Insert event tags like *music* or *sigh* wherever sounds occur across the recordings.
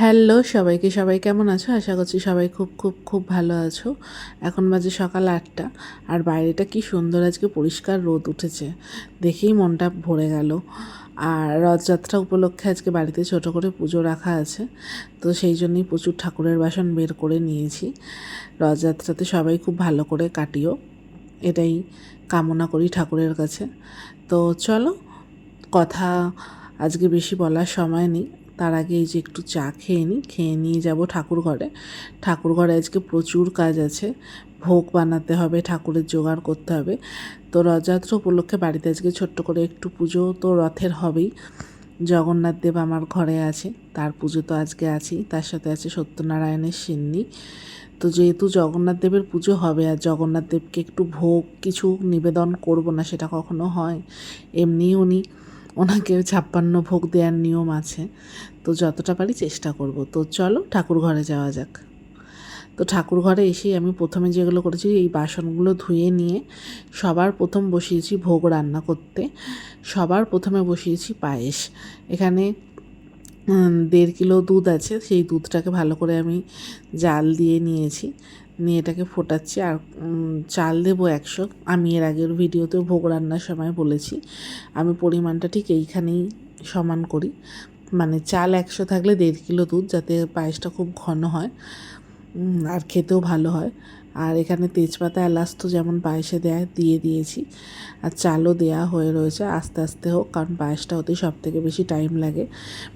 Hello সবাইকে, সবাই কেমন আছো? আশা করছি সবাই খুব খুব খুব ভালো আছো। এখন বাজে সকাল আটটা আর বাইরেটা কি সুন্দর আজকে পরিষ্কার রোদ উঠেছে। দেখেই মনটা ভরে গেল। আর রথযাত্রা উপলক্ষে আজকে বাড়িতে ছোট করে পুজো রাখা আছে, তো সেই জন্যই প্রচুর ঠাকুরের বাসন বের করে নিয়েছি। রথযাত্রাতে সবাই খুব ভালো করে কাটিও, এটাই কামনা করি ঠাকুরের কাছে। তো চলো, কথা আজকে বেশি বলার সময় নেই। তার আগে এই যে একটু চা খেয়ে নিই, খেয়ে নিয়ে যাব ঠাকুর ঘরে। ঠাকুর ঘরে আজকে প্রচুর কাজ আছে। ভোগ বানাতে হবে, ঠাকুরের জোগাড় করতে হবে। তো রথযাত্রা উপলক্ষে বাড়িতে আজকে ছোট্ট করে একটু পুজো তো রথের হবেই। জগন্নাথ দেব আমার ঘরে আছে, তার পুজো তো আজকে আছেই, তার সাথে আছে সত্যনারায়ণের সিন্নি। তো যেহেতু জগন্নাথ দেবের পুজো হবে আর জগন্নাথ দেবকে একটু ভোগ কিছু নিবেদন করব না, সেটা কখনো হয় এমনি উনি ওনাকে ছাপ্পান্ন ভোগ দেওয়ার নিয়ম আছে। তো যতটা পারি চেষ্টা করব। তো চলো ঠাকুর ঘরে যাওয়া যাক। তো ঠাকুর ঘরে এসেই আমি প্রথমে যেগুলো করেছি, এই বাসনগুলো ধুয়ে নিয়ে সবার প্রথম বসিয়েছি ভোগ রান্না করতে। সবার প্রথমে বসিয়েছি পায়েস। এখানে দেড় কিলো দুধ আছে, সেই দুধটাকে ভালো করে আমি জাল দিয়ে নিয়েছি। নিয়ে এটাকে ফোটাচ্ছি আর চাল দেবো একশো। আমি এর আগের ভিডিওতেও ভোগ রান্নার সময় বলেছি, আমি পরিমাণটা ঠিক এইখানেই সমান করি। মানে চাল একশো থাকলে দেড় কিলো দুধ যাতে পায়েসটা খুব ঘন হয় আর খেতেও ভালো হয়। আর এখানে তেজপাতা, এলাচ তো যেমন পায়েসে দেয়, দিয়ে দিয়েছি। আর চালও দেয়া হয়ে রয়েছে, আস্তে আস্তে হোক, কারণ পায়েসটা হতে সব থেকে বেশি টাইম লাগে।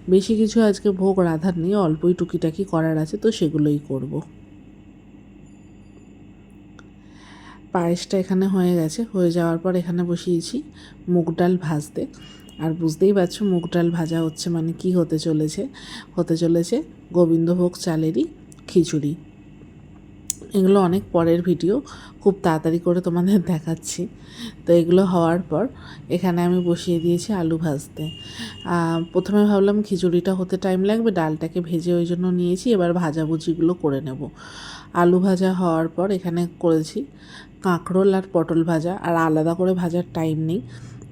বেশি কিছু আজকে ভোগ রাধার নেই, অল্পই টুকিটাকি করার আছে, তো সেগুলোই করব। পায়েসটা এখানে হয়ে গেছে। হয়ে যাওয়ার পর এখানে বসিয়েছি মুগ ডাল ভাজতে। আর বুঝতেই পারছ মুগ ডাল ভাজা হচ্ছে মানে কি হতে চলেছে? হতে চলেছে গোবিন্দভোগ চালেরই খিচুড়ি। এগুলো অনেক পরের ভিডিও, খুব তাড়াতাড়ি করে তোমাদের দেখাচ্ছি। তো এগুলো হওয়ার পর এখানে আমি বসিয়ে দিয়েছি আলু ভাজতে। প্রথমে ভাবলাম খিচুড়িটা হতে টাইম লাগবে, ডালটাকে ভেজে ওই জন্য নিয়েছি, এবার ভাজাভুজিগুলো করে নেব। আলু ভাজা হওয়ার পর এখানে করেছি কাঁকরোল আর পটল ভাজা, আর আলাদা করে ভাজার টাইম নেই।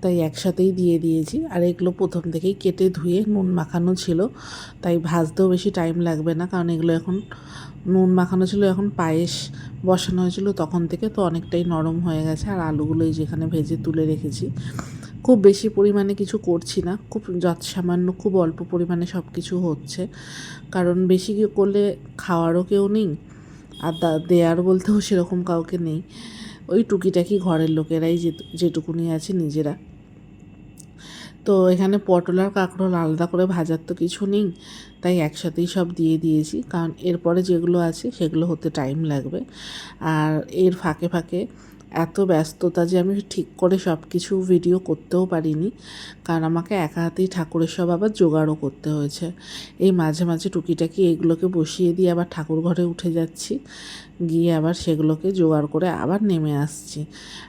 তাই একসাথেই দিয়ে দিয়েছি। আর এগুলো প্রথম থেকেই কেটে ধুয়ে নুন মাখানো ছিল। তাই ভাজতেও বেশি টাইম লাগবে না, কারণ এগুলো এখন নুন মাখানো ছিল, এখন পায়েস বসানো হয়েছিল তখন থেকে, তো অনেকটাই নরম হয়ে গেছে। আর আলুগুলোই যেখানে ভেজে তুলে রেখেছি। খুব বেশি পরিমাণে কিছু করছি না। খুব যত সামান্য খুব অল্প পরিমাণে সব কিছু হচ্ছে। কারণ বেশি করলে খাওয়ারও কেউ নেই। আর দেয়ার বলতেও সেরকম কাউকে নেই। ওই টুকিটাকি ঘরের লোকেরাই যেটুকুনি আছে নিজেরা। তো এখানে পটল আর কাঁকরোল আলাদা করে ভাজার তো কিছু নেই, তাই একসাথেই সব দিয়ে দিয়েছি। কারণ এরপরে যেগুলো আছে সেগুলো হতে টাইম লাগবে। আর এর ফাঁকে ফাঁকে এত ব্যস্ততা যে আমি ঠিক করে সব কিছু ভিডিও করতেও পারিনি। কারণ আমাকে একা হাতেই ঠাকুরের সব আবার জোগাড়ও করতে হয়েছে। এই মাঝে মাঝে টুকিটাকি এগুলোকে বসিয়ে দিয়ে আবার ঠাকুর ঘরে উঠে যাচ্ছি। গিয়ে আবার সেগুলোকে জোগাড় করে আবার নেমে আসছি।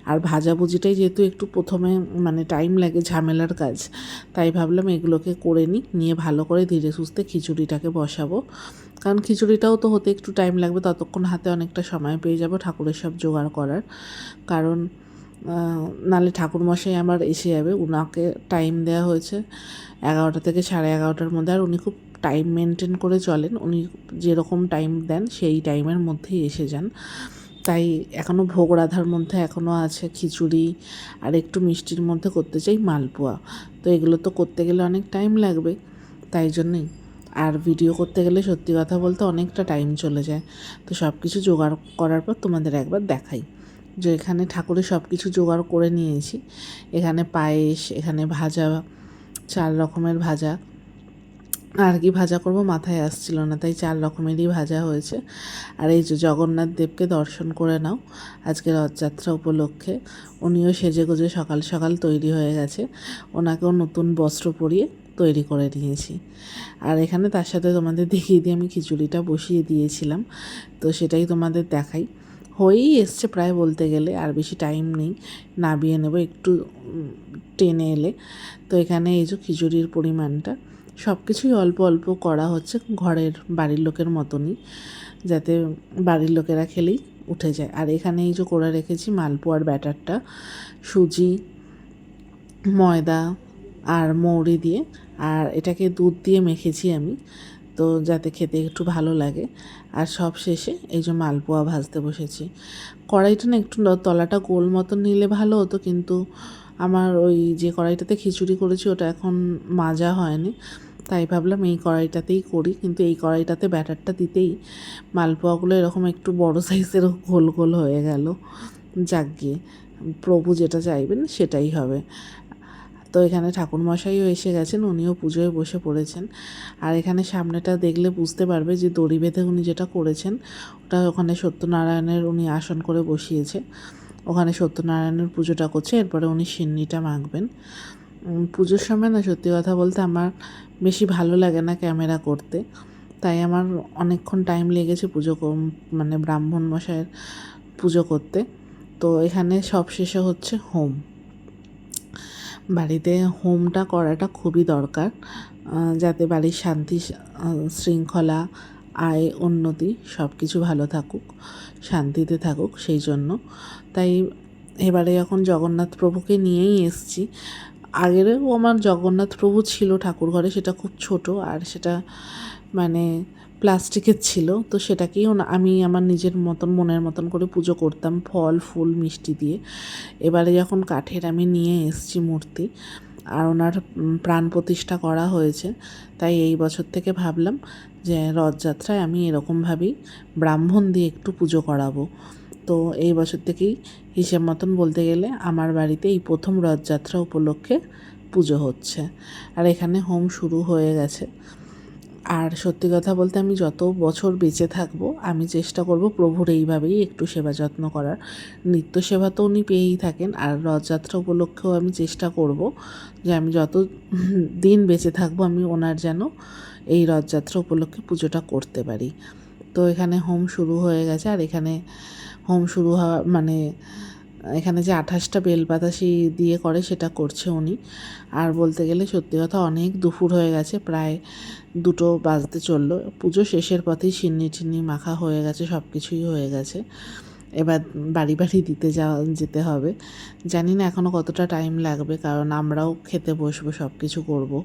আর ভাজাভুজিটাই যেহেতু একটু প্রথমে মানে টাইম লাগে ঝামেলার কাজ, তাই ভাবলাম এগুলোকে করে নিই, নিয়ে ভালো করে ধীরে সুস্থে খিচুড়িটাকে বসাবো। কারণ খিচুড়িটাও তো হতে একটু টাইম লাগবে, ততক্ষণ হাতে অনেকটা সময় পেয়ে যাব ঠাকুরের সব জোগাড় করার। কারণ নালে ঠাকুরমশাই আমার এসে যাবে, উনাকে টাইম দেওয়া হয়েছে এগারোটা থেকে সাড়ে এগারোটার মধ্যে, আর উনি খুব টাইম মেনটেন করে চলেন। উনি যেরকম টাইম দেন, সেই টাইমের মধ্যেই এসে যান। তাই এখনও ভোগ রাধার মধ্যে এখনও আছে খিচুড়ি, আর একটু মিষ্টির মধ্যে করতে চাই মালপোয়া। তো এগুলো তো করতে গেলে অনেক টাইম লাগবে, তাই জন্যই। আর ভিডিও করতে গেলে সত্যি কথা বলতে অনেকটা টাইম চলে যায়। তো সব কিছু জোগাড় করার পর তোমাদের একবার দেখাই। যে এখানে ঠাকুরের সব কিছু জোগাড় করে নিয়েছি। এখানে পায়েস, এখানে ভাজা, চার রকমের ভাজা। আর কি ভাজা করব মাথায় আসছিল না, তাই চার রকমেরই ভাজা হয়েছে। আর এই যে জগন্নাথ দেবকে দর্শন করে নাও, আজকে রথযাত্রা উপলক্ষে। উনিও সেজে গুজে সকাল সকাল তৈরি হয়ে গেছে। ওনাকেও নতুন বস্ত্র পরিয়ে তৈরি করে নিয়েছি আর এখানে তার সাথে তোমাদের দেখিয়ে দিয়ে আমি খিচুড়িটা বসিয়ে দিয়েছিলাম। তো সেটাই তোমাদের দেখাই। হয়েই এসছে প্রায় বলতে গেলে, আর বেশি টাইম নেই। নাবিয়ে নেব একটু টেনে এলে। তো এখানে এই যে খিচুড়ির পরিমাণটা সব কিছুই অল্প অল্প করা হচ্ছে ঘরের বাড়ির লোকের মতনই, যাতে বাড়ির লোকেরা খেলেই উঠে যায়। আর এখানে এই যে করে রেখেছি মালপোয়ার ব্যাটারটা, সুজি, ময়দা আর মৌরি দিয়ে। আর এটাকে দুধ দিয়ে মেখেছি আমি, তো যাতে খেতে একটু ভালো লাগে। আর সব শেষে এই যে মালপোয়া ভাজতে বসেছি। কড়াইটা না একটু তলাটা গোল মতন নিলে ভালো হতো, কিন্তু আমার ওই যে কড়াইটাতে খিচুড়ি করেছি ওটা এখন মাজা হয়নি। তাই ভাবলাম এই কড়াইটাতেই করি, কিন্তু এই কড়াইটাতে ব্যাটারটা দিতেই মালপোয়াগুলো এরকম একটু বড় সাইজের গোল গোল হয়ে গেল। যাক গিয়ে, প্রভু যেটা চাইবেন সেটাই হবে। তো এখানে ঠাকুরমশাইও এসে গেছেন, উনিও পুজোয় বসে পড়েছেন। আর এখানে সামনেটা দেখলে বুঝতে পারবে যে দড়ি বেঁধে উনি যেটা করেছেন, ওটা ওখানে সত্যনারায়ণের উনি আসন করে বসিয়েছে। ওখানে সত্যনারায়ণের পুজোটা করছে, এরপরে উনি সিন্নিটা মাখবেন। পুজোর সময় না সত্যি কথা বলতে আমার বেশি ভালো লাগে না ক্যামেরা করতে। তাই আমার অনেকক্ষণ টাইম লেগেছে পুজো মানে ব্রাহ্মণ মশাইয়ের পুজো করতে। তো এখানে সব শেষে হচ্ছে হোম। বাড়িতে হোমটা করাটা খুবই দরকার যাতে বাড়ির শান্তি শৃঙ্খলা, আয়, উন্নতি সব কিছু ভালো থাকুক, শান্তিতে থাকুক সেই জন্য। তাই এবারে এখন জগন্নাথ প্রভুকে নিয়েই এসছি। আগেরও আমার জগন্নাথ প্রভু ছিল ঠাকুর ঘরে সেটা খুব ছোট, আর সেটা মানে প্লাস্টিকের ছিল, তো সেটাকেই আমি আমার নিজের মতন, মনের মতন করে পুজো করতাম ফল, ফুল, মিষ্টি দিয়ে। এবারে যখন কাঠের আমি নিয়ে এসছি মূর্তি আর ওনার প্রাণ প্রতিষ্ঠা করা হয়েছে, তাই এই বছর থেকে ভাবলাম যে রথযাত্রায় আমি এরকমভাবেই ব্রাহ্মণ দিয়ে একটু পুজো করাবো। তো এই বছর থেকেই হিসেব মতন বলতে গেলে আমার বাড়িতে এই প্রথম রথযাত্রা উপলক্ষে পুজো হচ্ছে। আর এখানে হোম শুরু হয়ে গেছে। আর সত্যি কথা বলতে আমি যত বছর বেঁচে থাকব, আমি চেষ্টা করব প্রভুর এইভাবেই একটু সেবা যত্ন করার। নিত্য সেবা তো উনি পেয়েই থাকেন, আর রথযাত্রা উপলক্ষেও আমি চেষ্টা করব যে আমি যত দিন বেঁচে থাকব আমি ওনার যেন এই রথযাত্রা উপলক্ষে পুজোটা করতে পারি। তো এখানে হোম শুরু হয়ে গেছে, আর এখানে হোম শুরু হওয়া মানে এখানে যে আঠাশটা বেলপাতা সেই দিয়ে করে সেটা করছে উনি। আর বলতে গেলে সত্যি কথা অনেক দুপুর হয়ে গেছে, প্রায় দুটো বাজতে চলল। পুজো শেষের পথেই সিন্নি টিন্নি মাখা হয়ে গেছে সব কিছুই হয়ে গেছে। এবার বাড়ি বাড়ি দিতে যাওয়া, যেতে হবে। জানি না এখনও কতটা টাইম লাগবে, কারণ আমরাও খেতে বসবো সব কিছু করব।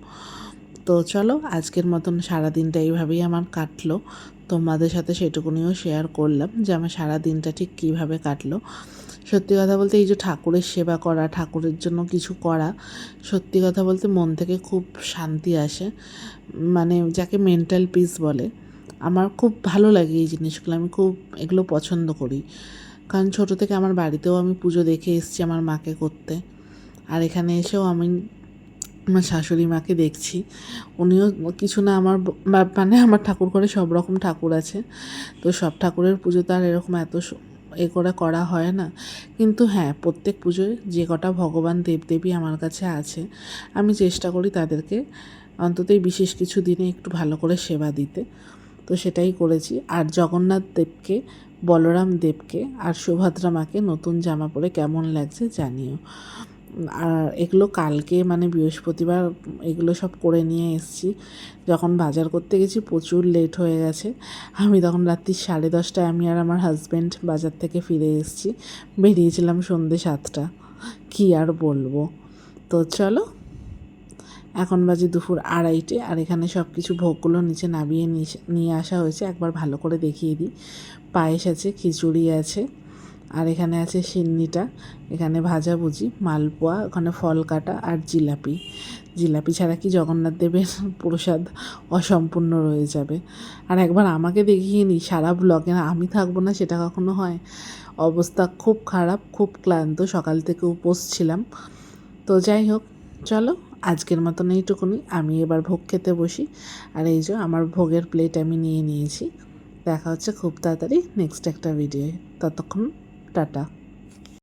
তো চলো, আজকের মতন সারা দিনটা এইভাবেই আমার কাটলো। তোমাদের সাথে সেটুকুনিও শেয়ার করলাম যে আমার সারা দিনটা ঠিক কীভাবে কাটলো। সত্যি কথা বলতে এই যে ঠাকুরের সেবা করা, ঠাকুরের জন্য কিছু করা, সত্যি কথা বলতে মন থেকে খুব শান্তি আসে। মানে যাকে মেন্টাল পিস বলে, আমার খুব ভালো লাগে এই জিনিসগুলো, আমি খুব এগুলো পছন্দ করি। কারণ ছোটো থেকে আমার বাড়িতেও আমি পুজো দেখে এসেছি আমার মাকে করতে। আর এখানে এসেও আমি আমার শাশুড়ি মাকে দেখছি। উনিও কিছু না আমার মানে আমার ঠাকুর ঘরে সব রকম ঠাকুর আছে। তো সব ঠাকুরের পুজো তো আর এরকম এত এ করে করা হয় না। কিন্তু হ্যাঁ প্রত্যেক পুজোয় যে কটা ভগবান দেবদেবী আমার কাছে আছে, আমি চেষ্টা করি তাদেরকে অন্তত বিশেষ কিছু দিনে একটু ভালো করে সেবা দিতে। তো সেটাই করেছি। আর জগন্নাথ দেবকে, বলরাম দেবকে আর সুভদ্রা মাকে নতুন জামা পরে কেমন লাগছে জানিও। আর এগুলো কালকে মানে বৃহস্পতিবার এগুলো সব করে নিয়ে এসেছি। যখন বাজার করতে গেছি প্রচুর লেট হয়ে গেছে। আমি তখন রাত্রি সাড়ে দশটায় আমি আর আমার হাজব্যান্ড বাজার থেকে ফিরে এসেছি। বেরিয়েছিলাম সন্ধ্যে সাতটা। কী আর বলব? তো চলো, এখন বাজে দুপুর আড়াইটে আর এখানে সব কিছু ভোগগুলো নিচে নামিয়ে নিয়ে আসা হয়েছে। একবার ভালো করে দেখিয়ে দিই। পায়েস আছে, খিচুড়ি আছে। আর এখানে আছে সিন্নিটা, এখানে ভাজাভুজি মালপোয়া, ওখানে ফল কাটা আর জিলাপি। জিলাপি ছাড়া কি জগন্নাথ দেবের *laughs* প্রসাদ অসম্পূর্ণ রয়ে যাবে? আর একবার আমাকে দেখিয়ে নিই সারা ব্লগে আমি থাকব না সেটা কখনো হয়? অবস্থা খুব খারাপ, খুব ক্লান্ত, সকাল থেকে উপোস ছিলাম। তো যাই হোক, চলো আজকের মতন এইটুকুনি, আমি এবার ভোগ খেতে বসি। আর এই যে আমার ভোগের প্লেট আমি নিয়ে নিয়েছি। দেখা হচ্ছে খুব তাড়াতাড়ি নেক্সট একটা ভিডিও ততক্ষণ টাটা।